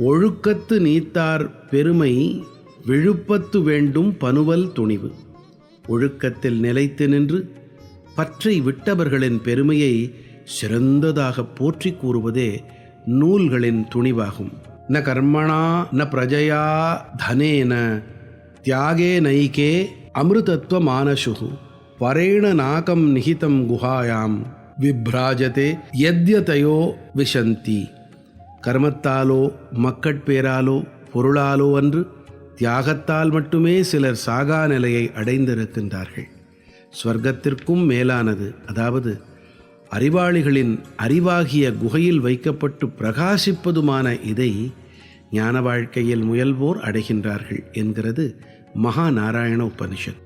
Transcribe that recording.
ஒழுக்கத்து நீத்தார் பெருமை விழுப்பத்து வேண்டும் பனுவல் துணிவு. ஒழுக்கத்தில் நிலைத்து நின்று பற்றை விட்டவர்களின் பெருமையை சிறந்ததாக போற்றி கூறுவதே நூல்களின் துணிவாகும். ந கர்மணா ந பிரஜயா தனேன தியாகே நைகே அமிர்தத்வ மானசுகு. பரேண நாகம் நிகிதம் குஹாயாம் விப்ராஜதே எத்யதையோ விஷந்தி. கர்மத்தாலோ மக்கட்பேராலோ பொருளாலோ அன்று தியாகத்தால் மட்டுமே சிலர் சாகா நிலையை அடைந்திருக்கின்றார்கள். ஸ்வர்க்கத்திற்கும் மேலானது அதாவது அறிவாளிகளின் அறிவாகிய குகையில் வைக்கப்பட்டு பிரகாசிப்பதுமான இதை ஞான வாழ்க்கையில் முயல்வோர் அடைகின்றார்கள் என்கிறது மகா நாராயண உபனிஷத்